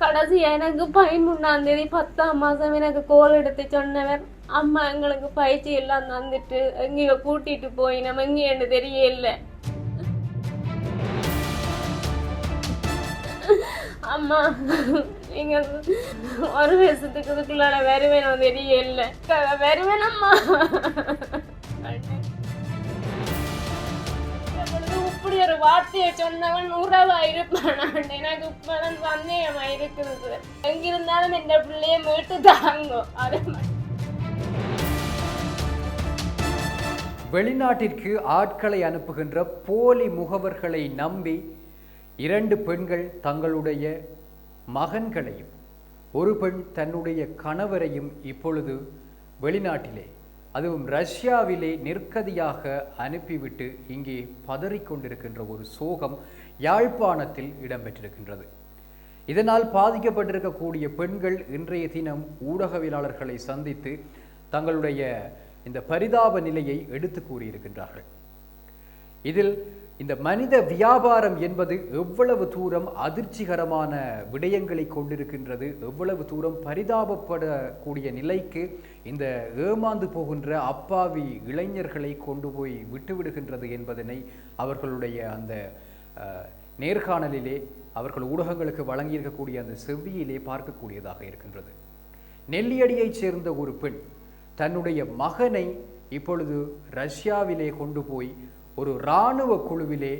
கடைசி எனக்கு பதிமூணாம் தேதி பத்தாம் மாசம் எனக்கு கோல் எடுத்து சொன்னவர் அம்மா எங்களுக்கு பயிற்சி எல்லாம் தந்துட்டு எங்கேயோ கூட்டிட்டு போய் நம்ம எங்கேன்னு தெரியல. அம்மா நீங்க ஒரு வருஷத்துக்கு இதுக்குள்ளால வருவேணும் தெரியல. வருவேன் அப்படி ஒரு வார்த்தையை சொன்னவன் உறவா இருப்பான் எனக்கு இப்பதான் சந்தேகமா இருக்குது எங்கிருந்தாலும் இந்த பிள்ளைய மீட்டு தாங்கும் அது வெளிநாட்டிற்கு ஆட்களை அனுப்புகின்ற போலி முகவர்களை நம்பி இரண்டு பெண்கள் தங்களுடைய மகன்களையும் ஒரு பெண் தன்னுடைய கணவரையும் இப்பொழுது வெளிநாட்டிலே அதுவும் ரஷ்யாவிலே நெருக்கதியாக அனுப்பிவிட்டு இங்கே பதறிக்கொண்டிருக்கின்ற ஒரு சோகம் யாழ்ப்பாணத்தில் இடம்பெற்றிருக்கின்றது. இதனால் பாதிக்கப்பட்டிருக்கக்கூடிய பெண்கள் இன்றைய தினம் ஊடகவியலாளர்களை சந்தித்து தங்களுடைய இந்த பரிதாப நிலையை எடுத்து கூறியிருக்கின்றார்கள். இதில் இந்த மனித வியாபாரம் என்பது எவ்வளவு தூரம் அதிர்ச்சிகரமான விடயங்களை கொண்டிருக்கின்றது எவ்வளவு தூரம் பரிதாபப்படக்கூடிய நிலைக்கு இந்த ஏமாந்து போகின்ற அப்பாவி இளைஞர்களை கொண்டு போய் விட்டுவிடுகின்றது என்பதனை அவர்களுடைய அந்த நேர்காணலிலே அவர்கள் ஊடகங்களுக்கு வழங்கியிருக்கக்கூடிய அந்த செவ்வியிலே பார்க்கக்கூடியதாக இருக்கின்றது. நெல்லியடியைச் சேர்ந்த ஒரு பெண் தன்னுடைய மகனை இப்பொழுது ரஷ்யாவிலே கொண்டு போய் ஒரு இராணுவ குழுவிலே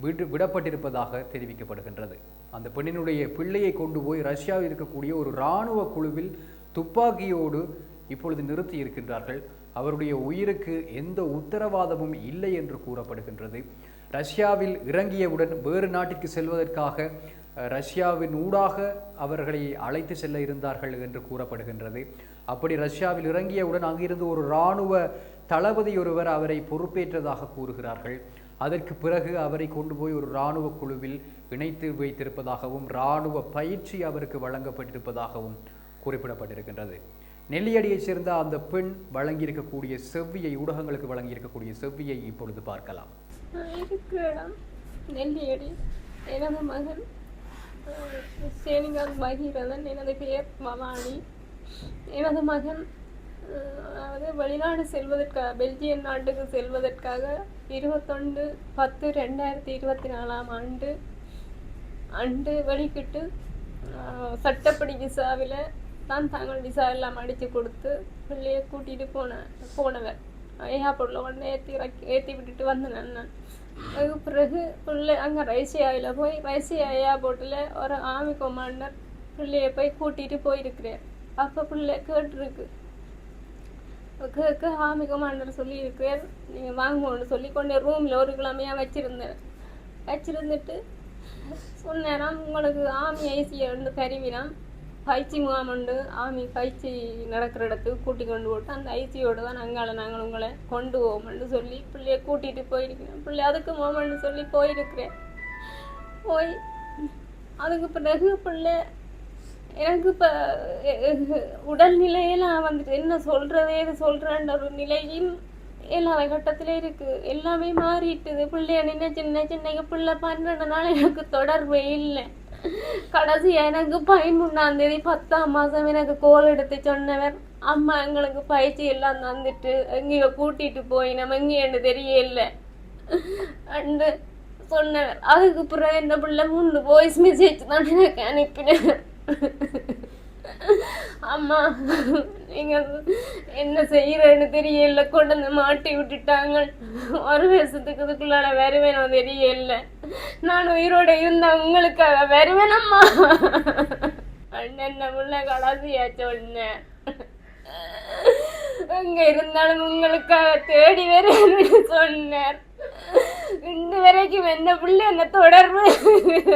விடு விடப்பட்டிருப்பதாக தெரிவிக்கப்படுகின்றது. அந்த பெண்ணினுடைய பிள்ளையை கொண்டு போய் ரஷ்யாவில் இருக்கக்கூடிய ஒரு இராணுவ குழுவில் துப்பாக்கியோடு இப்பொழுது நிறுத்தி இருக்கின்றார்கள். அவருடைய உயிருக்கு எந்த உத்தரவாதமும் இல்லை என்று கூறப்படுகின்றது. ரஷ்யாவில் இறங்கியவுடன் வேறு நாட்டிற்கு செல்வதற்காக ரஷ்யாவின் ஊடாக அவர்களை அழைத்து செல்ல இருந்தார்கள் என்று கூறப்படுகின்றது. அப்படி ரஷ்யாவில் இறங்கியவுடன் அங்கிருந்து ஒரு இராணுவ தளபதி ஒருவர் அவரை பொறுப்பேற்றதாக கூறுகிறார்கள். அதற்கு பிறகு அவரை கொண்டு போய் ஒரு இராணுவ குழுவில் இணைத்து வைத்திருப்பதாகவும் இராணுவ பயிற்சி அவருக்கு வழங்கப்பட்டிருப்பதாகவும் குறிப்பிடப்பட்டிருக்கின்றது. நெல்லியடியைச் சேர்ந்த அந்த பெண் வழங்கியிருக்கக்கூடிய செவ்வியை ஊடகங்களுக்கு வழங்கியிருக்கக்கூடிய செவ்வியை இப்பொழுது பார்க்கலாம். நெல்லியடி எனது மகன் அஹ், சேனிகாந்த் பகீரதன் எனது பெயர் மமானி எனது மகன் அதாவது வெளிநாடு செல்வதற்காக பெல்ஜியம் நாட்டுக்கு செல்வதற்காக இருபத்தொன்று பத்து ரெண்டாயிரத்தி இருபத்தி நாலாம் ஆண்டு அண்டு வெளிக்கிட்டு சட்டப்படி விசாவில் தான் தாங்கள் விசா எல்லாம் அடித்து கொடுத்து பிள்ளையை கூட்டிகிட்டு போன போனவர் ஏர்போர்ட்டில் உடனே ஏற்றி இறக்கி ஏற்றி விட்டுட்டு வந்தேன் நான் அதுக்கு பிறகு பிள்ளை அங்கே ரைசியாவில் போய் ரஷ்யா ஏர்போர்ட்டில் ஒரு ஆர்மி கமாண்டர் பிள்ளையை போய் கூட்டிகிட்டு போயிருக்கிறேன். அப்போ பிள்ளை கேட்டிருக்கு கேட்க ஹாமிகமாண்டர் கமாண்டர் சொல்லியிருக்கிறார் நீங்கள் வாங்கன்னு சொல்லி கொண்டு ரூமில் ஒரு கிழமையாக வச்சுருந்தேன் வச்சுருந்துட்டு சொன்னேன் உங்களுக்கு ஆமி ஐசியை வந்து கருவினான் பயிற்சி முகாம் உண்டு. ஆமி பயிற்சி நடக்கிற இடத்துக்கு கூட்டி கொண்டு போட்டு அந்த ஐசியோடு தான் அங்கால நாங்கள் உங்களை கொண்டு போவோம்னு சொல்லி பிள்ளைய கூட்டிகிட்டு போயிருக்கிறேன். பிள்ளை அதுக்கு போவோம்னு சொல்லி போயிருக்கிறேன். போய் அதுக்கு பிறகு பிள்ளை எனக்கு இப்போ உடல்நிலையெல்லாம் வந்துட்டு என்ன சொல்கிறது இது சொல்கிறேன்ற ஒரு நிலையும் எல்லா கட்டத்திலே இருக்குது எல்லாமே மாறிட்டுது. பிள்ளைய நின்ன சின்ன சின்ன பிள்ளை பன்னெண்டு எனக்கு தொடர்பே இல்லை. கடைசி எனக்கு பதிமூணாம் தேதி பத்தாம் மாதம் எனக்கு கோல் எடுத்து சொன்னவர் அம்மா எங்களுக்கு பயிற்சி எல்லாம் தந்துட்டு எங்கேயோ கூட்டிட்டு போய் நம்ம எங்கேன்னு தெரியல. அண்டு சொன்னவர். அதுக்கு பிறகு என்ன பிள்ளை மூணு வாய்ஸ் மெசேஜ் தான் எனக்கு அனுப்பினேன் அம்மா நீங்க என்ன செய்யறேன்னு தெரியல. கொண்டு வந்து மாட்டி விட்டுட்டாங்க. ஒரு வருஷத்துக்கு இதுக்குள்ளால வருவேணும் தெரியல. நான் உயிரோட இருந்த உங்களுக்காக வருவேனம்மா அண்ணன் உள்ள கடைசியா சொன்னேன் அங்க இருந்தாலும் உங்களுக்காக தேடி வருவேன்னு சொன்னேன் இன்று வரைக்கும் என்ன பிள்ளை என்ன தொடர்பு?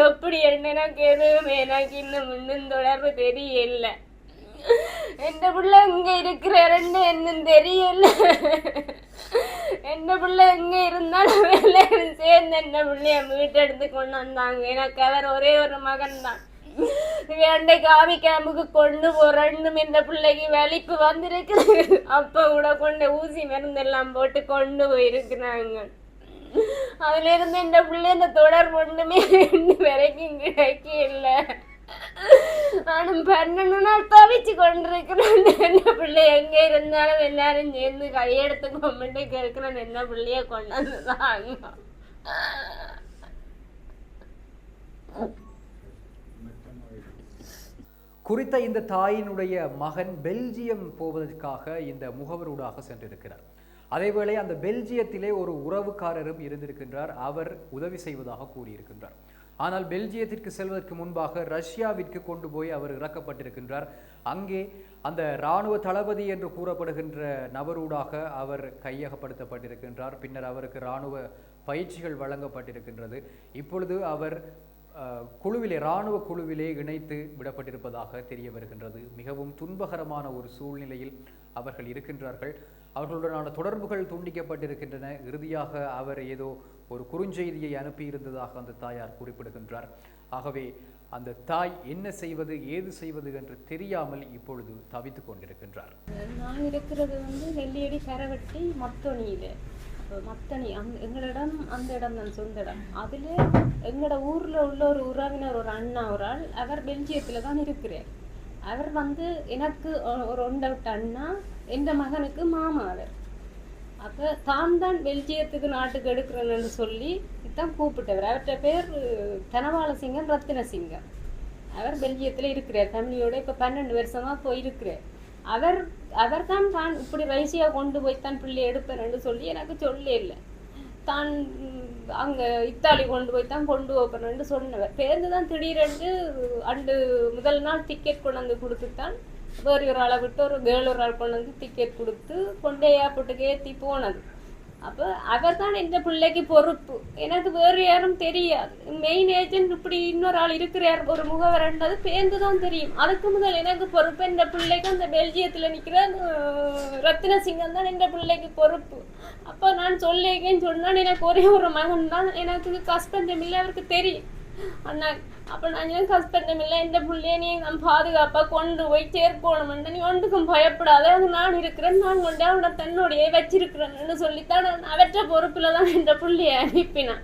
அப்படி என்ன எனக்கு எனக்கு இன்னும் இன்னும் தொடர்பு தெரியல. எந்த பிள்ளை இங்க இருக்கிறாருன்னு என்னும் தெரியல. என்ன பிள்ளை எங்க இருந்தாலும் எல்லாரும் சேர்ந்து என்ன பிள்ளைய மீட்டெடுத்து கொண்டு வந்தாங்க. எனக்கு அவர் ஒரே ஒரு மகன் தான் வேண்டை காவி கேம்புக்கு கொண்டு போறேன்னு இந்த பிள்ளைக்கு வலிப்பு வந்திருக்கு அப்ப கூட கொண்டு ஊசி மருந்தெல்லாம் போட்டு கொண்டு போயிருக்கிறாங்க. அதுல இருந்து இந்த பிள்ளை இந்த தொடர்பு ஒண்ணுமே வரைக்கும் கிடைக்க இல்லை. நானும் பண்ணணும்னா தவிச்சு கொண்டிருக்கிறேன். என்ன பிள்ளை எங்க இருந்தாலும் எல்லாரும் சேர்ந்து கையெடுத்து கொம்பிட்டு கேட்கிறேன் என்ன பிள்ளைய கொண்டாந்து தாங்க குறித்த இந்த தாயினுடைய மகன் பெல்ஜியம் போவதற்காக இந்த முகவரூடாக சென்றிருக்கிறார். அதேவேளை அந்த பெல்ஜியத்திலே ஒரு உறவுக்காரரும் இருந்திருக்கின்றார். அவர் உதவி செய்வதாக கூறியிருக்கின்றார். ஆனால் பெல்ஜியத்திற்கு செல்வதற்கு முன்பாக ரஷ்யாவிற்கு கொண்டு போய் அவர் இறக்கப்பட்டிருக்கின்றார். அங்கே அந்த இராணுவ தளபதி என்று கூறப்படுகின்ற நபரூடாக அவர் கையகப்படுத்தப்பட்டிருக்கின்றார். பின்னர் அவருக்கு இராணுவ பயிற்சிகள் வழங்கப்பட்டிருக்கின்றது. இப்பொழுது அவர் குழுவிலே இராணுவ குழுவிலே இணைத்து விடப்பட்டிருப்பதாக தெரிய வருகின்றது. மிகவும் துன்பகரமான ஒரு சூழ்நிலையில் அவர்கள் இருக்கின்றார்கள். அவர்களுடனான தொடர்புகள் துண்டிக்கப்பட்டிருக்கின்றன. இறுதியாக அவர் ஏதோ ஒரு குறுஞ்செய்தியை அனுப்பியிருந்ததாக அந்த தாயார் குறிப்பிடுகின்றார். ஆகவே அந்த தாய் என்ன செய்வது ஏது செய்வது என்று தெரியாமல் இப்பொழுது தவித்துக் கொண்டிருக்கின்றார். நான் இருக்கிறது வந்து நெல்லியடி கரவட்டி மத்தொணியில் மத்தணி அந் எங்களிடம் அந்த இடம் தான் சொந்த இடம். அதில் எங்களோட ஊரில் உள்ள ஒரு உறவினர் ஒரு அண்ணா ஒரு ஆள் அவர் பெல்ஜியத்தில் தான் இருக்கிறார். அவர் வந்து எனக்கு ஒரு ஒண்டை அண்ணா எந்த மகனுக்கு மாமா அவர். அப்போ தான் தான் பெல்ஜியத்துக்கு நாட்டுக்கு எடுக்கிறேன்னு சொல்லி தான் கூப்பிட்டவர். அவர்கிட்ட பேர் தனவாள சிங்கம் ரத்தின சிங்கம். அவர் பெல்ஜியத்தில் இருக்கிறார். ஃபேமிலியோட இப்போ பன்னெண்டு வருஷமாக போயிருக்கிறார் அவர் அவர் தான் தான் இப்படி ரைசியாக கொண்டு போய் தான் பிள்ளை எடுப்பேன்னு சொல்லி எனக்கு சொல்லே இல்லை தான் அங்க இத்தாலி கொண்டு போய் தான் கொண்டு போகணும்னு சொன்னவர் பேருந்து தான் திடீரென்று அண்டு முதல் நாள் டிக்கெட் கொண்டு வந்து கொடுத்துத்தான். வேறு ஒரு ஆளை விட்டு ஒரு கேர்ள் ஒரு ஆள் கொண்டு வந்து டிக்கெட் கொடுத்து கொண்டே ஏர்போர்ட்டுக்கு ஏற்றி போனது. அப்போ அவர் தான் இந்த பிள்ளைக்கு பொறுப்பு. எனக்கு வேறு யாரும் தெரியாது. மெயின் ஏஜென்ட் இப்படி இன்னொரு ஆள் இருக்கிறார் ஒரு முகவரன்றது பேர்ந்து தான் தெரியும். அதுக்கு முதல் எனக்கு பொறுப்பு இந்த பிள்ளைக்கு அந்த பெல்ஜியத்தில் நிற்கிற ரத்தின சிங்கம் தான் இந்த பிள்ளைக்கு பொறுப்பு. அப்போ நான் சொல்லிக்கேன்னு சொன்னால் எனக்கு ஒரே ஒரு மகன் தான் எனக்கு கஷ்டம் இல்லை அவருக்கு தெரியும். அண்ணா அப்போ நான் கஷ்டம் இல்லை இந்த பிள்ளைய நீ நான் பாதுகாப்பாக கொண்டு போய் சேர்க்கணும்னு நீ ஒன்றுக்கும் பயப்படாத அது நான் இருக்கிறேன் நான் கொண்டு அவனை தன்னுடைய வச்சிருக்கிறேன்னு சொல்லித்தான் நான் அவற்ற பொறுப்பில் தான் இந்த பிள்ளைய அனுப்பினான்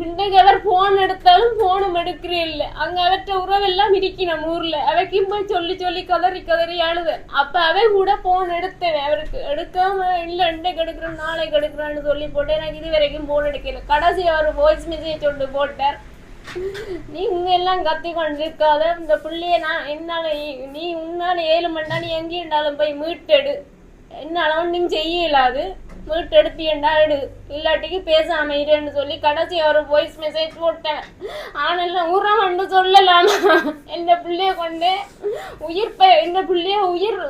இன்றைக்கு அவர் போன் எடுத்தாலும் போனும் எடுக்கிறே இல்லை அங்க அவற்ற உறவெல்லாம் இருக்கி நம்ம ஊர்ல அவைக்கும் போய் சொல்லி சொல்லி கதறி கதறி அழுத அப்ப அவ கூட போன் எடுத்தேன் அவருக்கு எடுக்காம இல்ல இன்றைக்கு எடுக்கிறேன் நாளைக்கு எடுக்கிறேன்னு சொல்லி போட்டு எனக்கு இது வரைக்கும் போன் எடுக்கல கடைசி அவர் வாய்ஸ் மெசேஜ் ஒன்று போட்டார் நீங்க எல்லாம் கத்தி கொண்டிருக்காத இந்த பிள்ளைய நான் என்னால நீ- நீ உன்னால ஏழு மணி நேரம் நீ இருந்தாலும் போய் மீட்டெடு. என்னால ஒன்றும் செய்ய இயலாது மீட்டெடுத்தியண்டா எடு. இல்லாட்டிக்கு பேசாம இருன்னு சொல்லி கடைசி ஒரு வாய்ஸ் மெசேஜ் போட்டேன். ஆனெல்லாம் உரம் சொல்லலாமா? இந்த பிள்ளைய கொண்டு உயிர் ப இந்த பிள்ளைய உயிர்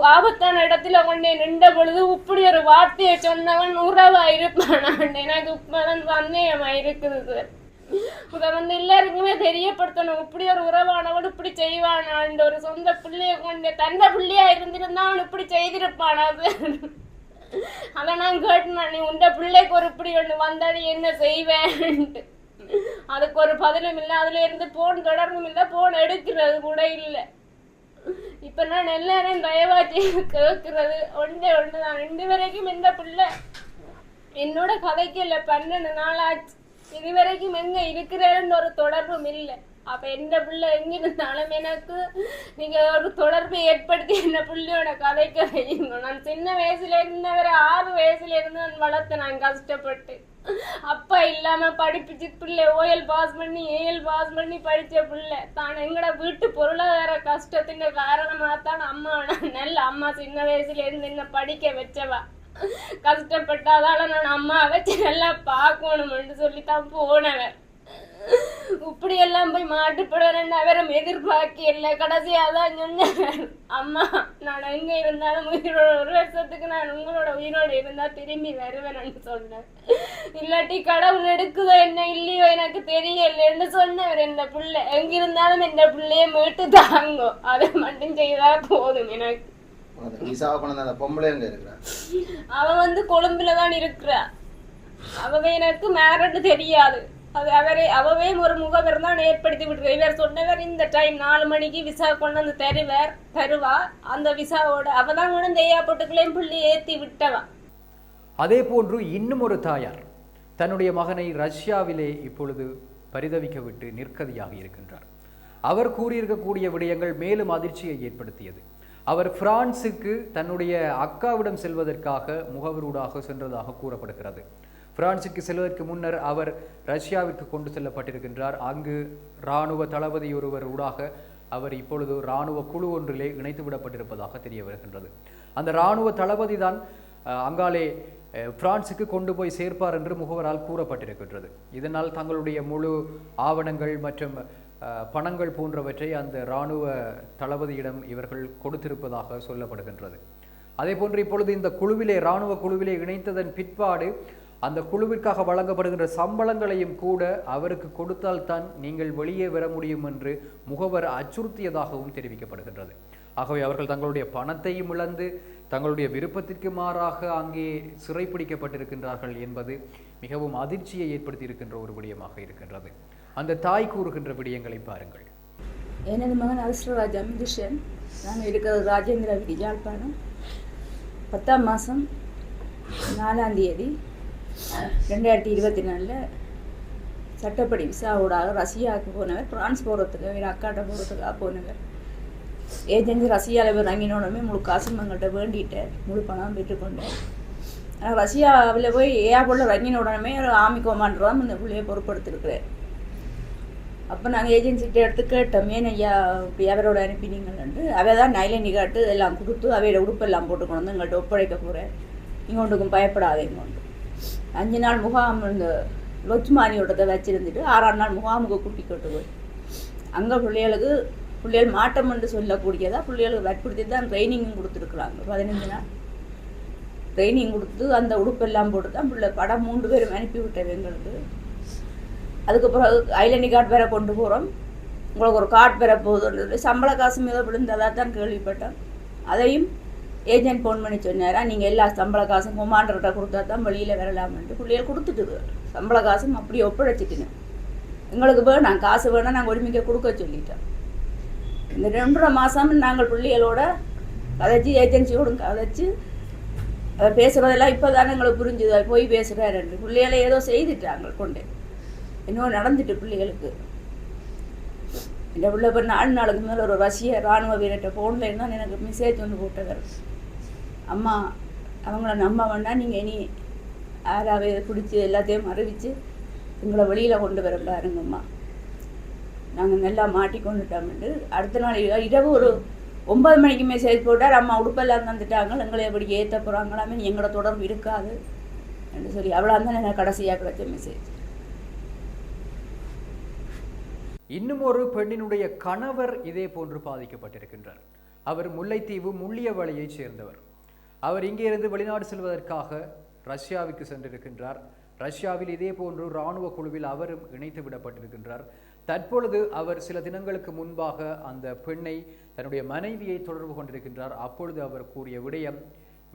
ஆபத்தான இடத்துல கொண்டு நின்ற பொழுது இப்படி ஒரு வார்த்தையை சொன்னவன் உறவா எனக்கு இப்பதான் சந்தேகமா இருக்குது சார் இதை வந்து எல்லாருக்குமே தெரியப்படுத்தணும். இப்படி ஒரு உறவானவன் இப்படி செய்வானான் ஒரு சொந்த பிள்ளைய கொண்டு தந்த பிள்ளையா இருந்திருந்தா அவன் இப்படி செய்திருப்பானா? அதை நான் கேட்டேன் நீ உண்ட பிள்ளைக்கு ஒரு இப்படி ஒன்று வந்தா நீ என்ன செய்வேன்ட்டு? அதுக்கு ஒரு பதிலும் இல்லை. அதுல இருந்து போன் தொடர்பும் இல்லை. போன் எடுக்கிறது கூட இல்லை. இப்ப நான் எல்லாரையும் தயவாச்சு கேட்கறது. ஒன்றே ஒன்று தான். ரெண்டு வரைக்கும் இந்த பிள்ளை என்னோட கதைக்கு இல்லை. பன்னெண்டு நாள் ஆச்சு. இதுவரைக்கும் எங்க இருக்கிறேன்னு ஒரு தொடர்பும் இல்லை அப்ப எந்த பிள்ளை எங்க இருந்தாலும் எனக்கு நீங்க ஒரு தொடர்பை ஏற்படுத்தி என்ன பிள்ளையோட கதைக்க வைங்க நான் சின்ன வயசுல இருந்தவரை ஆறு வயசுல இருந்து நான் வளர்த்தேன் நான் கஷ்டப்பட்டு அப்பா இல்லாம படிப்பிச்சு பிள்ளை ஓஎல் பாஸ் பண்ணி ஏஎல் பாஸ் பண்ணி படிச்ச பிள்ளை தான் எங்கட வீட்டு பொருளாதார கஷ்டத்தின் காரணமா தான் அம்மா நல்ல அம்மா சின்ன வயசுல இருந்து என்ன படிக்க வச்சவா கஷ்டப்பட்டாதால நான் அம்மா வச்சு நல்லா பார்க்கணும்னு சொல்லி தான் போனவன். இப்படி எல்லாம் போய் மாட்டுப்படுறேன் அவரும் எதிர்பார்க்க இல்லை கடைசியாக தான் சொன்னேன் அம்மா நான் எங்க இருந்தாலும் உயிரோட ஒரு வருஷத்துக்கு நான் உங்களோட உயிரோட இருந்தா திரும்பி வருவேன்னு சொன்னேன். இல்லாட்டி கடவுள் எடுக்குதோ என்ன இல்லையோ எனக்கு தெரியலன்னு சொன்னவர் இந்த பிள்ளை. எங்கிருந்தாலும் இந்த பிள்ளைய மீட்டு தாங்கோ அதை மட்டும் செய்தா போதும் எனக்கு. விசாவை கொண்டு வந்த அந்த பொம்பளை எங்க இருக்கிறா? அவ வந்து கொழும்புல தான் இருக்கிறா. அவவே எனக்கு மேரட் தெரியாது. அது அவரே அவவே ஒரு முகவர் தான் ஏற்படுத்தி விட்டுரு இவர் சொன்னவர் இந்த டைம் நாலு மணிக்கு விசா கொண்டு வந்து தருவார் தருவா. அந்த விசாவோட அவ தான் கொண்டு இந்த ஏர்போர்ட்டுக்குள்ளேயும் புள்ளி ஏத்தி விட்டவா. அதே போன்று இன்னும் ஒரு தாயார் தன்னுடைய மகனை ரஷ்யாவிலே இப்பொழுது பரிதவிக்க விட்டு நிற்கதியாக இருக்கின்றார். அவர் கூறியிருக்கக்கூடிய விடயங்கள் மேலும் அதிர்ச்சியை ஏற்படுத்தியது. அவர் பிரான்சுக்கு தன்னுடைய அக்காவிடம் செல்வதற்காக முகவரூடாக சென்றதாக கூறப்படுகிறது. பிரான்சுக்கு செல்வதற்கு முன்னர் அவர் ரஷ்யாவிற்கு கொண்டு செல்லப்பட்டிருக்கின்றார். அங்கு இராணுவ தளபதி ஒருவர் ஊடாக அவர் இப்பொழுது இராணுவ குழு ஒன்றிலே இணைத்து விடப்பட்டிருப்பதாக தெரிய வருகின்றது. அந்த இராணுவ தளபதி தான் அங்காலே பிரான்சுக்கு கொண்டு போய் சேர்ப்பார் என்று முகவரால் கூறப்பட்டிருக்கின்றது. இதனால் தங்களுடைய முழு ஆவணங்கள் மற்றும் பணங்கள் போன்றவற்றை அந்த இராணுவ தளபதியிடம் இவர்கள் கொடுத்திருப்பதாக சொல்லப்படுகின்றது. அதே போன்று இப்பொழுது இந்த குழுவிலே இராணுவ குழுவிலே இணைத்ததன் பிற்பாடு அந்த குழுவிற்காக வழங்கப்படுகின்ற சம்பளங்களையும் கூட அவருக்கு கொடுத்தால்தான் நீங்கள் வெளியே வர முடியும் என்று முகவர் அச்சுறுத்தியதாகவும் தெரிவிக்கப்படுகின்றது. ஆகவே அவர்கள் தங்களுடைய பணத்தையும் இழந்து தங்களுடைய விருப்பத்திற்கு மாறாக அங்கே சிறைப்பிடிக்கப்பட்டிருக்கின்றார்கள் என்பது மிகவும் அதிர்ச்சியை ஏற்படுத்தியிருக்கின்ற ஒரு விடயமாக இருக்கின்றது. அந்த தாய் கூறுகின்ற விடயங்களை பாருங்கள். எனது மகன் அதிர்ஷ்டராஜ் அமிதிஷன் நாங்கள் இருக்கிறது ராஜேந்திர யாழ்ப்பாணம். பத்தாம் மாதம் நாலாம் தேதி ரெண்டாயிரத்தி இருபத்தி நாலில் சட்டப்படி விசாவோடாக ரஷ்யாவுக்கு போனவர். பிரான்ஸ் போகிறதுக்கு வேறு அக்காட்ட போகிறதுக்காக போனவர். ஏஜென்சி ரஷ்யாவில் போய் இறங்கினோடனே முழு காசும் எங்கள்கிட்ட வேண்டிட்டார். முழு பணம் பெற்றுக்கொண்டார். ஆனால் ரஷ்யாவில் போய் ஏர்போர்ட்டில் இறங்கின உடனே ஒரு ஆமி கொமாண்டர் தான் இந்த பிள்ளையை பொறுப்படுத்திருக்கிறார் அப்போ நாங்கள் ஏஜென்சிகிட்ட எடுத்து கேட்டோம் ஏன் ஐயா இப்படி அவரோட அனுப்பினீங்கன்னு அவை தான் நைலனி காட்டு எல்லாம் கொடுத்து அவையோட உடுப்பெல்லாம் போட்டு கொண்டு வந்து எங்கள்கிட்ட ஒப்படைக்க போகிறேன் இங்கொண்டுக்கும் ஒன்றுக்கும் இங்கொண்டு. அஞ்சு நாள் முகாம் இந்த லொச்மானியோடதை வச்சுருந்துட்டு ஆறாம் நாள் முகாமுக்கு கூட்டி கொண்டு போய். அங்கே பிள்ளைகளுக்கு பிள்ளைகள் மாட்டம் என்று சொல்லக்கூடியதா பிள்ளைகளுக்கு வற்புறுத்தி தான் ட்ரைனிங்கும் கொடுத்துருக்குறாங்க. பதினஞ்சு நாள். ட்ரைனிங் கொடுத்து அந்த உடுப்பெல்லாம் போட்டு தான் பிள்ளை படம் மூன்று பேரும் அனுப்பி விட்டது எங்களுக்கு. அதுக்கப்புறம் ஐலனி கார்டு வேற கொண்டு போகிறோம் உங்களுக்கு ஒரு கார்டு பெற போகுதுன்றது சம்பள காசும் ஏதோ விழுந்ததாக தான் கேள்விப்பட்டேன் அதையும் ஏஜென்ட் ஃபோன் பண்ணி சொன்னாரா நீங்கள் எல்லா சம்பள காசும் கொமாண்டர்கிட்ட கொடுத்தா தான் வெளியில் வரலாம்ன்ட்டு பிள்ளைகள் கொடுத்துட்டுது. சம்பள காசும் அப்படியே ஒப்படைச்சிட்டுங்க எங்களுக்கு வேணாம் காசு வேணாம் நாங்கள் ஒருமிக்க கொடுக்க சொல்லிட்டோம். இந்த ரெண்டரை மாதம் நாங்கள் பிள்ளைகளோட கதைச்சி ஏஜென்சியோடும் கதைச்சி அதை பேசுகிறதெல்லாம் இப்போ தானே எங்களுக்கு புரிஞ்சுது. போய் பேசுகிறாரு பிள்ளைகளை ஏதோ செய்துட்டாங்க கொண்டு. இன்னும் நடந்துட்டு பிள்ளைகளுக்கு. இந்த உள்ள இப்போ நாலு நாளுக்கு மேலே ஒரு ரஷ்ய இராணுவ வீரர்கிட்ட ஃபோனில் இருந்தால் எனக்கு மெசேஜ் வந்து போட்டவர் அம்மா அவங்கள நம்ப வேண்டாம் நீங்கள் இனி யாராவது பிடிச்சி எல்லாத்தையும் அறிவித்து எங்களை வெளியில் கொண்டு வர பாருங்கம்மா. நாங்கள் நல்லா மாட்டிக்கொண்டுட்டோம்னு அடுத்த நாள் இரவு ஒரு ஒன்பது மணிக்கு மெசேஜ் போட்டார். அம்மா உடுப்பெல்லாம் தந்துட்டாங்க. எங்களை எப்படி ஏற்ற போகிறாங்களாமே எங்களோட தொடர்பு இருக்காது என்று சொல்லி அவ்வளோ தான் எனக்கு கடைசியாக கிடைச்ச மெசேஜ் இன்னும் ஒரு பெண்ணினுடைய கணவர் இதே போன்று பாதிக்கப்பட்டிருக்கின்றார். அவர் முல்லைத்தீவு முள்ளியவளையைச் சேர்ந்தவர். அவர் இங்கே இருந்து வெளிநாடு செல்வதற்காக ரஷ்யாவுக்கு சென்றிருக்கின்றார். ரஷ்யாவில் இதே போன்று இராணுவ குழுவில் அவரும் இணைத்து விடப்பட்டிருக்கின்றார். தற்பொழுது அவர் சில தினங்களுக்கு முன்பாக அந்த பெண்ணை தன்னுடைய மனைவியை தொடர்பு கொண்டிருக்கின்றார். அப்பொழுது அவர் கூறிய விடயம்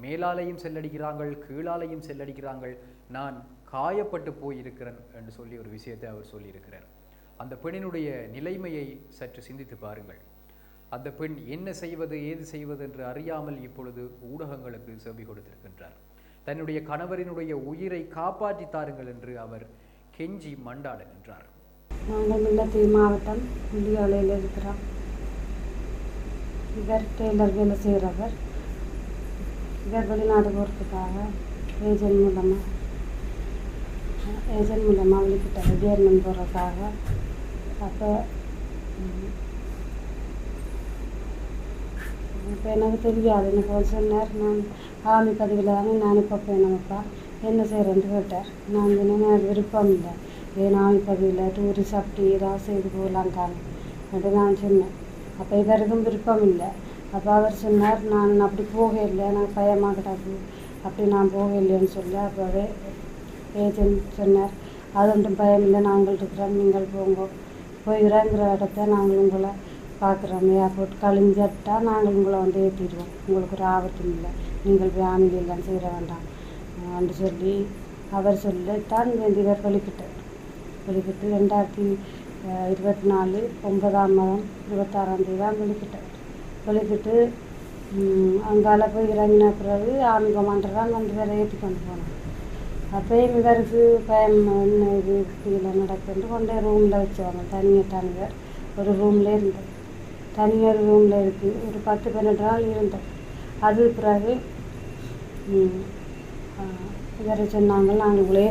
மேலாலையும் செல்லடிக்கிறாங்கள் கீழாலையும் செல்லடிக்கிறாங்கள். நான் காயப்பட்டு போயிருக்கிறேன் என்று சொல்லி ஒரு விஷயத்தை அவர் சொல்லியிருக்கிறார். அந்த பெண்ணினுடைய நிலைமையை சற்று சிந்தித்து பாருங்கள். அந்த பெண் என்ன செய்வது ஏது செய்வது என்று அறியாமல் இப்பொழுது ஊடகங்களுக்கு செவி கொடுத்திருக்கின்றார். தன்னுடைய கணவரினுடைய உயிரை காப்பாற்றி தாருங்கள் என்று அவர் கெஞ்சி மண்டாடுகின்றார் நாங்கள் முல்லைத்தீவு மாவட்டம் முள்ளியோலையில் இருக்கிறோம் இவர் டெய்லர் வேலை செய்கிறவர் இவர் வெளிநாடு போகிறதுக்காக ஏஜென்ட் மூலமாக ஏஜென்ட் மூலமாக வெளிக்கிட்டார் ஜேர்மன் போகிறதுக்காக அப்போ இப்போ எனக்கு தெரியாது எனக்கு ஒரு சொன்னார் நான் ஆமி பதிவில் தானே நான் இப்போ அப்பா என்ன செய்கிறேன் கேட்டார் நான் சொன்னேன் எனக்கு விருப்பம் இல்லை ஏன் ஆமி பதிவில் டூரிஸ்ட் அப்படி ஏதாவது செய்து போகலாம் தானே அப்படி நான் சொன்னேன் அப்போ இவருக்கும் விருப்பம் இல்லை அப்போ அவர் சொன்னார் நான் அப்படி போக இல்லை நான் பயமாக கிடாது அப்படி நான் போக இல்லைன்னு சொல்லி அப்போவே ஏஜென்ட் சொன்னார் அது ஒன்றும் பயம் இல்லை நாங்கள் இருக்கிறோம் நீங்கள் போங்க போய் இறங்குற இடத்த நாங்கள் உங்களை பார்க்குறோம். ஏர்போர்ட் கழிஞ்சட்டா நாங்கள் உங்களை வந்து ஏற்றிடுவோம் உங்களுக்கு ஒரு ஆபத்தும் இல்லை. நீங்கள் போய் எல்லாம் செய்ய வேண்டாம். என்று சொல்லி அவர் சொல்லித்தான் இவர் வெளிக்கிட்டார் வெளிக்கிட்டு ரெண்டாயிரத்தி இருபத்தி நாலு ஒன்பதாம் மாதம் இருபத்தாறாம் தேதி தான் வெளிக்கிட்டார் வெளிக்கிட்டு அங்கால போய் இறங்கின பிறகு ஆன்மீக மன்றம் தான் வந்து வேற ஏற்றி கொண்டு போனாங்க அப்பயும் இவருக்கு பயம் என்ன இது கீழே நடக்குன்னு கொண்டு ரூமில் வச்சுவாங்க தனியாக தனியார் ஒரு ரூமில் இருந்தேன் தனியார் ரூமில் இருக்கு ஒரு பத்து பன்னெண்டு நாள் இருந்தேன் அது பிறகு இவரை சொன்னாங்க நாங்கள் உங்களை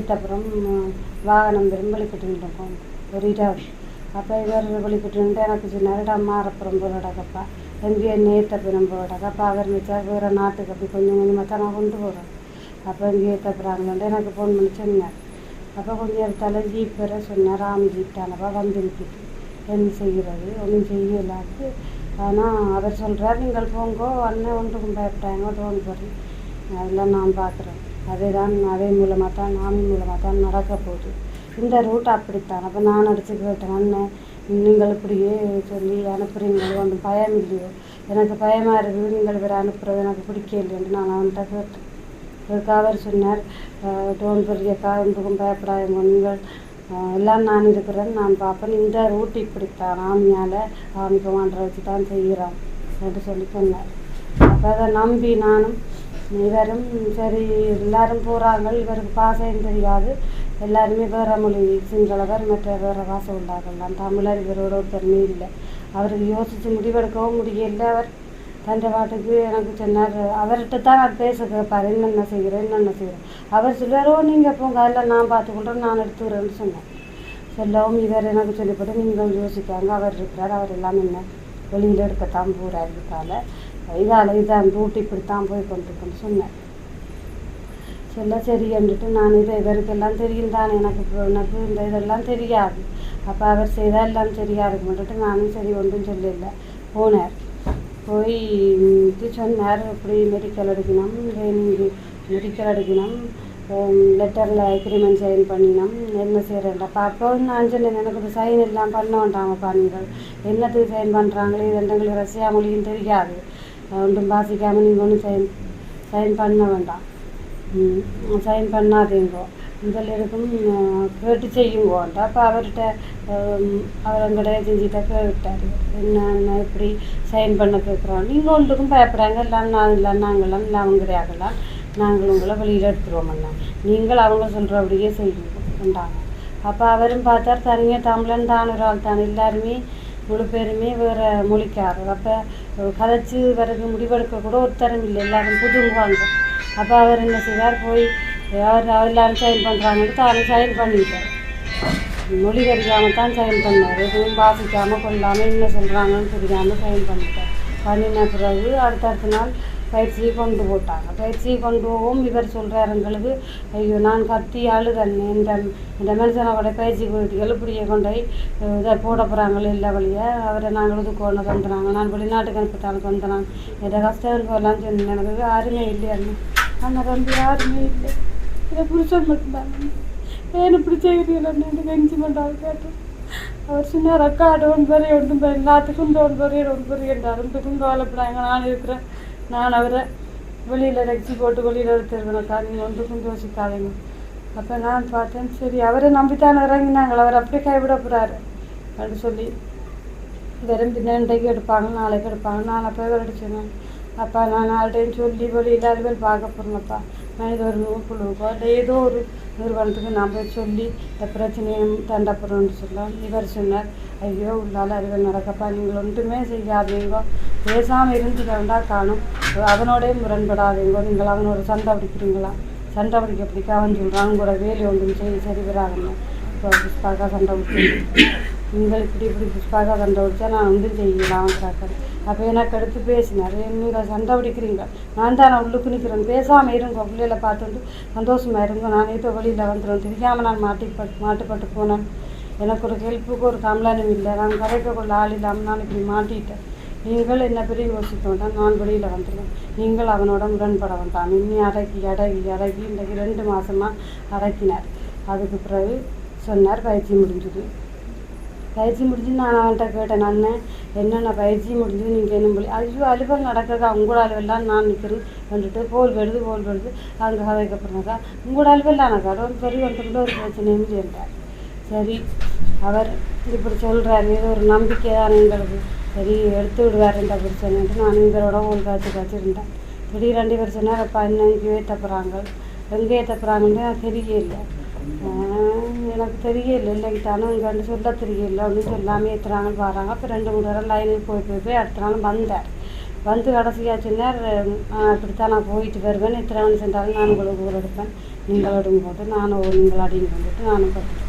வாகனம் பெரும் வெளிக்கிட்டு இருக்கோம் ஒரு இரவு அப்போ இவர் வெளிக்கிட்டு இருந்து எனக்கு சொன்னார் அம்மா அப்புறம் போராடக்கப்பா எங்கே என்ன ஏற்றப்புறம் போராடக்கப்பா அவர் வச்சா வேறு நாட்டுக்கு அப்படி கொஞ்சம் கொஞ்சமாக தான் நான் கொண்டு போகிறேன் அப்போ இங்கே ஏற்றப்புறாங்கன்ட்டு எனக்கு ஃபோன் பண்ணி சொன்னார். அப்போ கொஞ்சம் நேரத்தால் ஜீப் வேற சொன்னார் ராம் ஜீப் தானப்பா வந்துருக்குது என்ன செய்கிறது ஒன்றும் செய்யலாக்கு ஆனால் அவர் சொல்கிறார் நீங்கள் போங்கோ அண்ணன் ஒன்று கும்பிட்டாங்க டோன் போகிறேன் அதெல்லாம் நான் பார்க்குறேன் அதே தான் அதே மூலமாக தான் நாமி மூலமாக தான் நடக்க போகுது. இந்த ரூட் அப்படித்தான். அப்போ நான் அடிச்சு கேட்டேன் அண்ணன் நீங்கள் இப்படியே சொல்லி அனுப்புகிறீங்களோ ஒன்றும் பயம் இல்லையோ? எனக்கு பயமாக இருக்குது. நீங்கள் வேறு அனுப்புகிறது எனக்கு பிடிக்க இல்லைன்னு நான் அவன்கிட்ட கேட்டேன். அவர் சொன்னார் டோன் பெரியக்கா ஒன்றுக்கும் பயப்படாதீங்க நீங்கள் எல்லாம் நான் இருக்கிறேன் நான் பார்ப்பேன். இந்த ரூட் இப்படித்தான் ஆமியால் ஆமி வாண்டரை வச்சு தான் செய்கிறான் என்று சொல்லி சொன்னார். அப்போ அதை நம்பி நானும் இவரும் சரி எல்லாரும் போகிறாங்க இவருக்கு பாசையும் தெரியாது. எல்லாருமே வேறு மொழி சிங்களவர் மற்ற வேறு பாசை உள்ளார்கள்லாம் தமிழர் இவரோட ஒருத்தருமே இல்லை. அவருக்கு யோசித்து முடிவெடுக்கவும் முடியல அவர் தൻ്റെ பாட்டுக்கு எனக்கு சொன்னார். அவர்கிட்ட தான் நான் பேச கேட்பார். என்னென்ன செய்கிறேன் என்னென்ன செய்கிறேன் அவர் சொல்லுவாரோ நீங்கள் போங்க அதில் நான் பார்த்துக்கொள்கிறேன் நான் எடுத்துக்கிறேன்னு சொன்னேன் சொல்லவும் இவர் எனக்கு சொல்லிப்பட்டு நீங்கள் யோசிக்காங்க. அவர் இருக்கிறார். அவர் எல்லாம் என்ன வெளியில் எடுக்கத்தான் போகிறார் இருக்கால இதால் இதான் ரூட் இப்படித்தான் போய் கொண்டிருக்குன்னு சொன்னேன் சொல்ல சரி என்றுட்டு நான் இது இவருக்கெல்லாம் தெரியும் தானே. எனக்கு இப்போ எனக்கு இந்த இதெல்லாம் தெரியாது. அப்போ அவர் செய்தால் எல்லாம் சரியாக இருக்குமென்ட்டு நானும் சரி ஒன்றும் சொல்லல. போனார். போய் இது சொன்னார் இப்படி மெடிக்கல் எடுக்கணும்? மெடிக்கல் எடுக்கணும். லெட்டரில் அக்ரிமெண்ட் சைன் பண்ணினோம். என்ன செய்கிறேன் அப்போ அப்போ நான் சொன்னேன் எனக்கு இது சைன் எல்லாம் பண்ண வேண்டாமப்பா நீங்கள் என்னத்துக்கு சைன் பண்ணுறாங்களே இது எங்களுக்கு ரஷ்யா மொழியும் தெரியாது. ஒன்றும் பாசிக்காமல் நீங்கள் ஒன்றும் சைன் சைன் பண்ண வேண்டாம். சைன் பண்ணாதீங்கோ. முதல் இருக்கும் செய்யும் கேட்டு அப்போ அவர்கிட்ட ஹம், அவர் கேட்டார் என்ன இப்படி சைன் பண்ண கேட்குறோம் நீங்கள் ஒன்றுக்கும் பயப்படாங்க எல்லாம் நான் இல்லை நாங்களாம் இல்லை அவங்க கிடையாதுலாம் நாங்கள் உங்களை வெளியில் எடுத்துருவோம்ண்ணா நீங்கள் அவங்க சொல்கிறபடியே செய்யுங்கன்றாங்க அப்போ அவரும் பார்த்தார் தனியாக தமிழன் தான் ஒரு ஆள் தான் எல்லாருமே முழு பேருமே வேறு மொழிக்காரர் அப்போ கதைச்சு வரது முடிவெடுக்க கூட ஒருத்தரம் இல்லை எல்லாரும் புதுங்குவாங்க அப்போ அவர் என்ன செய்தார் போய் அவர் எல்லாரும் சைன் பண்ணுறாங்கன்னு தானே சைன் பண்ணிட்டேன். மொழி தெரியாமல் தான் சைன் பண்ணார் எதுவும் வாசிக்காமல் கொள்ளாமல் என்ன சொல்கிறாங்கன்னு தெரியாமல் சைன் பண்ணிட்டேன். பண்ணின பிறகு அடுத்தடுத்த நாள் பயிற்சியை கொண்டு போட்டாங்க. பயிற்சியை கொண்டு போகவும் இவர் சொல்கிறார் எங்களுக்கு ஐயோ நான் கத்தி அழுதன். இந்த இந்த மனுஷனோட பயிற்சி போயிட்டு இப்படியே கொண்டு போய் இதை போட போகிறாங்களே இல்லை வழியை அவரை நாங்கள் இது கொண்டு நான் வெளிநாட்டுக்கு அனுப்பிட்டாலும் வந்துடுறாங்க எதை கஷ்டம் எல்லாம் சொன்னேன். எனக்கு யாருமே இல்லையான்னு. ஆனால் ரொம்ப யாருமே இல்லை. இதை புருஷன் மட்டும்தாங்க ஏன் இப்படி செய்கிறீங்களன்னு கெஞ்சி பண்ணாங்க கேட்டேன் அவர் சொன்னார் அக்கா டோன் பரி ஒன்றும் பரி எல்லாத்துக்கும் டோன் பரி டோன் பரி என்றார் ரெண்டுக்கும் கவலைப்படாங்க நான் இருக்கிறேன் நான் அவரை வெளியில் ரக்சி போட்டு வெளியில் எடுத்துருவேனக்கா நீங்கள் ஒன்றுக்கும் யோசிக்காதீங்க அப்போ நான் பார்த்தேன் சரி அவரை நம்பித்தான் இறங்கினாங்கள் அவர் அப்படியே கைவிட போகிறாரு அப்படின்னு சொல்லி வெறும் பின்ன இன்றைக்கு எடுப்பாங்க நாளைக்கு எடுப்பாங்க நான் அப்போ அடிச்சேன் அப்பா நான் நாளையும் சொல்லி வெளியில் அதுவே பார்க்க போகிறேன்ப்பா மனித ஒரு குழுவுக்கோ இல்லை ஏதோ ஒரு நிறுவனத்துக்கு நாம் போய் சொல்லி இந்த பிரச்சனையும் தண்டப்படுறோம்னு சொல்லலாம் இவர் சொன்னார் ஐயோ உள்ளால அலுவல் நடக்கப்பா நீங்கள் ஒன்றுமே செய்யாதீங்க. பேசாமல் இருந்து வேண்டா காணும். அவனோடய முரண்படாதீங்க. நீங்கள் அவனோட சண்டை பிடிக்கிறீங்களா? சண்டை பிடிக்க பிடிக்க அவன் சொல்கிறான் உங்களோட வேலை ஒன்றும் செய்ய சரி வராதுன்னு இப்போ புஷ்பாக்கா சண்டை பிடிக்கிறேன் நீங்கள் இப்படி இப்படி புஷ்பாக்கா சண்டை பிடிச்சா நான் வந்து செய்யலாம் கேட்குறேன் அப்போ எனக்கு அடுத்து பேசினார் நீங்கள் சண்டை பிடிக்கிறீங்க. நான் தான் நான் உள்ளுக்கு நிற்கிறேன் பேசாமல் இருங்க. பிள்ளைகளை பார்த்துட்டு சந்தோஷமாக இருங்க. நான் இப்போ வெளியில் வந்துடும் தெரியாமல் நான் மாட்டிப்பட்டு மாட்டுப்பட்டு போனேன். எனக்கு ஒரு ஹெல்ப்புக்கு ஒரு கம்ப்ளைண்டும் இல்லை. நான் கதைக்கக்குள்ள ஆள் இல்லாமல் நான் இப்படி மாட்டிட்டேன். நீங்கள் என்ன பெரிய யோசிக்க வேண்டாம் நான் வெளியில் வந்துடுவேன் நீங்கள் அவனோட உடன்பட வேண்டாம். இன்னி அடக்கி அடகி அடகி இன்றைக்கு ரெண்டு மாதமாக அடக்கினார். அதுக்கு பிறகு சொன்னார் பயிற்சி முடிஞ்சது. பயிற்சி முடிஞ்சு நான் அவன்கிட்ட கேட்டேன் அண்ணன் என்னென்ன பயிற்சி முடிஞ்சு நீங்கள் என்ன சொல்லி ஐயோ அலுவல் நடக்குது உங்களோட அலுவலாம் நான் நிற்கிறேன் வந்துட்டு போல் வருது போல் வருது அங்கே கதைக்கப்புறம்க்கா உங்களோட அலுவல் நான் கடவுள் பெரிய ஒன்றுக்குள்ள ஒரு பிரச்சனையும் சொல்லிட்டார் சரி அவர் இப்படி சொல்கிறாரு இது ஒரு நம்பிக்கை தான் எங்களுக்கு. சரி எடுத்து விடுவார் இந்த பிரச்சனைன்ட்டு நான் எங்களோட ஒரு காய்ச்சி காய்ச்சிருந்தேன் திடீரெண்டு பேர் சொன்னார் அப்பா என்ன இங்கே எங்கே ஏற்ற தெரியல. எனக்கு தெரியல இல்லைங்க தானே இங்கே சொல்ல தெரியல. அப்படின்னு சொல்லாமல் ஏற்றுறாங்க வராங்க. அப்போ ரெண்டு மூணு தடவை லைனுக்கு போய் போய் போய் அடுத்த நாள் வந்தேன். வந்து கடைசியாக சொன்னார் இப்படித்தான் நான் போயிட்டு வருவேன். எத்தனை மணி சென்றாலும் நான் உங்களுக்கு ஊர் எடுப்பேன் நீங்கள் எடுங்க போட்டு நானும் ஒரு நீங்கள் அடிங்க வந்துட்டு நானும் போட்டு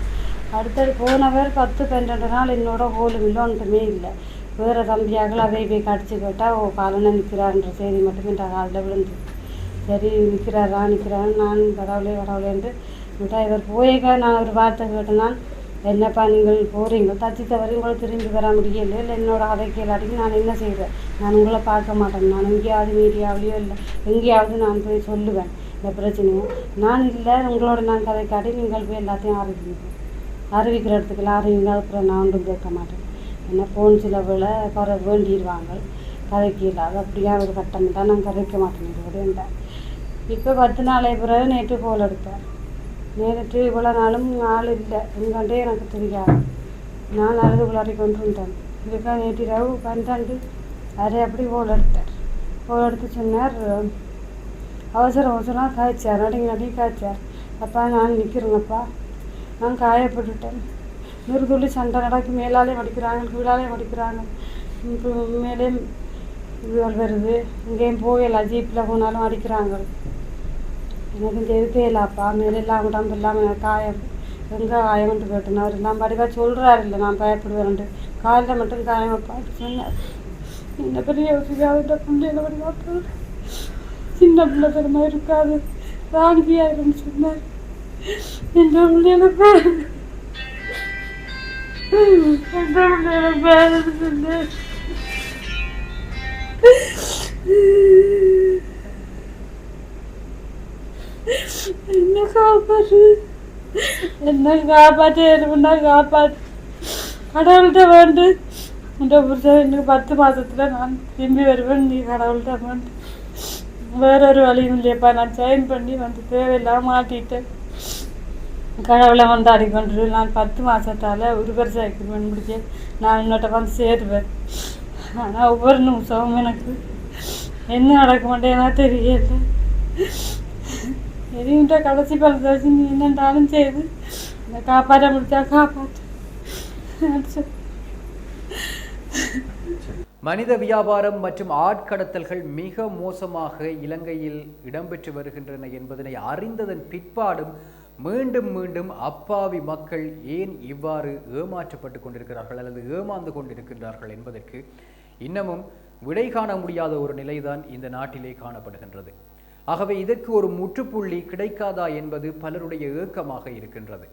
அடுத்தது போனவர் பத்து பன்னெண்டு நாள் என்னோட ஹோலு இல்லை ஒன்றுமே இல்லை. வேறு தம்பியாக்கள் அவை போய் கடிச்சு கேட்டால் ஓ காலனை நிற்கிறாருன்ற செய்தி மட்டும் என் காதில் விழுந்து சரி நிற்கிறாரா நிற்கிறாரு நான் கடவுளே கடவுளேன்ட்டு விட்டா இவர் போயேக்கா. நான் ஒரு வார்த்தை கேட்டேன்னா என்னப்பா நீங்கள் போகிறீங்க தச்சு தவறி உங்களை திரும்பி வர முடியல இல்லை என்னோட கதை கேளாட்டிக்கு நான் என்ன செய்வேன்? நான் உங்களை பார்க்க மாட்டேன். நான் எங்கேயாவது மீடியாவிலையோ இல்லை எங்கேயாவது நான் போய் சொல்லுவேன். இந்த பிரச்சனையை. நான் இல்லை உங்களோட நான் கதை காட்டி நீங்கள் போய் எல்லாத்தையும் ஆரம்பிக்கணும் அறிவிக்கிற இடத்துக்குலாம் அறிவிங்க. அப்புறம் நான் ஒன்றும் கேட்க மாட்டேன். என்ன ஃபோன் சில வேலை குறை வேண்டிடுவாங்க. கதைக்கு இல்லாத அப்படியா ஒரு கட்டம் தான் நான் கதைக்க மாட்டேன். அப்படின்ட்டேன் இப்போ பத்து நாளை பிறகு நேற்று போல் எடுத்தேன். நேற்று இவ்வளோ நாளும் ஆள் இல்லை. எங்கண்டே எனக்கு தெரியாது. நான் அழுது விளையாடி கொண்டு வந்தேன் இதுக்காக நேற்று இரவு பன்னெண்டு அதை அப்படி ஓல் எடுத்தார். ஓல் எடுத்து சொன்னார் அவசர அவசரம் காய்ச்சார் நடிங்க நடி காய்ச்சார். அப்பா நான் நிற்கிறேங்கப்பா நான் காயப்பட்டுட்டேன். நூறு துள்ளி சண்டை நடக்கு மேலாலே வடிக்கிறாங்க கீழாலே வடிக்கிறாங்க இப்போ மேலே வருது. இங்கேயும் போகலாம் ஜீப்பில் போனாலும் அடிக்கிறாங்க. எனக்கு இந்த இது தேலாப்பா மேலே எல்லாம் உடம்பு இல்லாமல் காயம் எங்கே காயம்ன்ட்டு போயிட்டேன் அவர் எல்லாம் படிவா சொல்கிறாரு இல்லை நான் பயப்படுவேன்ட்டு. காலில் மட்டும் காயம் வைப்பாட்டு சொன்னார் என்ன பெரிய யோசிக்காத பிள்ளைகளை படிவா சின்ன பிள்ளை பெருமை இருக்காது. ராணியா இருக்குன்னு சொன்னார். என்ற பிள்ளைகளை பேர் என்ற பிள்ளைகளை பேர் சொன்னார் என்ன காப்பாற்று என்ன காப்பாற்று என்ன காப்பாற்று கடவுள்கிட்ட வேண்டு இந்த புருஷன் இன்னும் பத்து மாதத்தில் நான் திரும்பி வருவேன் நீ கடவுள்கிட்ட வேண்டு வேற ஒரு வழியும் இல்லையப்பா நான் ஜாயின் பண்ணி வந்து தேவையில்லாம மாட்டிட்டேன் கடவுளை வந்து அடிக்கொண்டு நான் பத்து மாதத்தால் ஒரு வருஷம் ஆக்கிடுவேன் முடிக்க நான் இன்னொட்ட வந்து சேருவேன் ஆனால் ஒவ்வொரு நிமிஷமும் எனக்கு என்ன நடக்க மாட்டேன்னா தெரியல எதுவும்ட்ட கடைசி பழத்தை வச்சு நீ என்னண்டாலும் செய்து இந்த காப்பாற்ற முடிச்சா காப்பாற்று மனித வியாபாரம் மற்றும் ஆட்கடத்தல்கள் மிக மோசமாக இலங்கையில் இடம்பெற்று வருகின்றன என்பதனை அறிந்ததன் பிற்பாடும் மீண்டும் மீண்டும் அப்பாவி மக்கள் ஏன் இவ்வாறு ஏமாற்றப்பட்டு கொண்டிருக்கிறார்கள் அல்லது ஏமாந்து கொண்டிருக்கின்றார்கள் என்பதற்கு இன்னமும் விடை காண முடியாத ஒரு நிலைதான் இந்த நாட்டிலே காணப்படுகின்றது. ஆகவே இதற்கு ஒரு முற்றுப்புள்ளி கிடைக்காதா என்பது பலருடைய ஏக்கமாக இருக்கின்றது.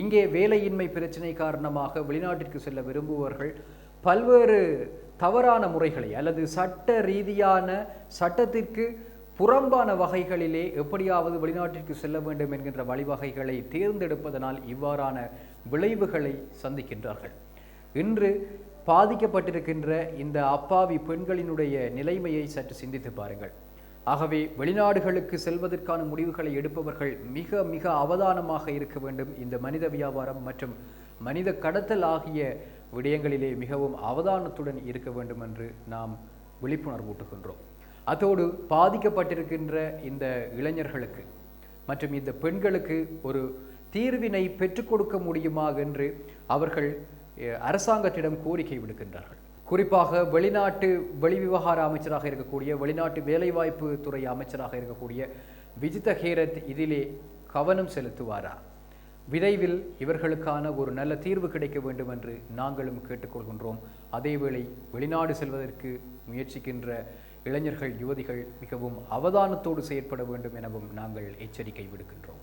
இங்கே வேலையின்மை பிரச்சினை காரணமாக வெளிநாட்டிற்கு செல்ல விரும்புவர்கள் பல்வேறு தவறான முறைகளை அல்லது சட்ட ரீதியான சட்டத்திற்கு புறம்பான வகைகளிலே எப்படியாவது வெளிநாட்டிற்கு செல்ல வேண்டும் என்கின்ற வழிவகைகளை தேர்ந்தெடுப்பதனால் இவ்வாறான விளைவுகளை சந்திக்கின்றார்கள். இன்று பாதிக்கப்பட்டிருக்கின்ற இந்த அப்பாவி பெண்களினுடைய நிலைமையை சற்று சிந்தித்து பாருங்கள். ஆகவே வெளிநாடுகளுக்கு செல்வதற்கான முடிவுகளை எடுப்பவர்கள் மிக மிக அவதானமாக இருக்க வேண்டும் இந்த மனித வியாபாரம் மற்றும் மனித கடத்தல் ஆகிய விடயங்களிலே மிகவும் அவதானத்துடன் இருக்க வேண்டும் என்று நாம் விழிப்புணர்வூட்டுகின்றோம் அதோடு பாதிக்கப்பட்டிருக்கின்ற இந்த இளைஞர்களுக்கு மற்றும் இந்த பெண்களுக்கு ஒரு தீர்வினை பெற்றுக் கொடுக்க முடியுமா என்று அவர்கள் அரசாங்கத்திடம் கோரிக்கை விடுக்கின்றார்கள். குறிப்பாக வெளிநாட்டு வெளிவிவகார அமைச்சராக இருக்கக்கூடிய வெளிநாட்டு வேலைவாய்ப்பு துறை அமைச்சராக இருக்கக்கூடிய விஜித ஹேரத் இதிலே கவனம் செலுத்துவாரா? விரைவில் இவர்களுக்கான ஒரு நல்ல தீர்வு கிடைக்க வேண்டும் என்று நாங்களும் கேட்டுக்கொள்கின்றோம். அதேவேளை வெளிநாடு செல்வதற்கு முயற்சிக்கின்ற இளைஞர்கள் யுவதிகள் மிகவும் அவதானத்தோடு செயற்பட வேண்டும் எனவும் நாங்கள் எச்சரிக்கை விடுக்கின்றோம்.